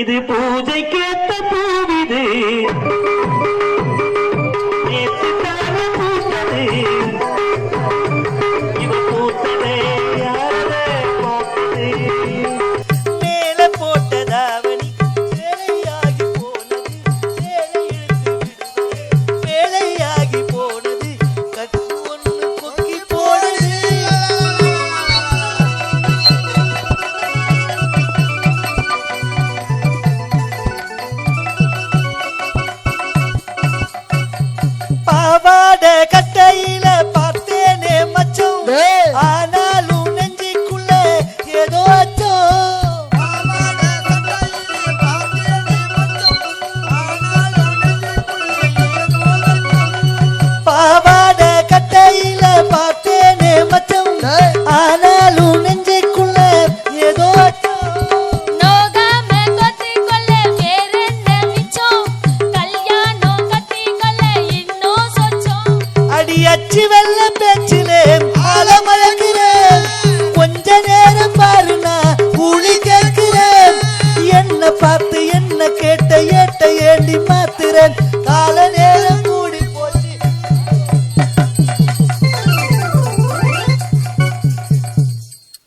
இது பூஜைக்கேத்த பூவிது. பாவாட கட்டையில பார்த்தேனே மச்சம் ஆனாலும் நெஞ்சிக்குள்ள ஏதோ பாவா பேச்சு வெள்ள பேச்சிலே ஆழமழகிறேன் கொஞ்ச நேரம் பாருனா கூலி கேட்கிறேன். என்ன பார்த்து என்ன கேட்ட ஏட்ட ஏண்டி மாத்துறேன்.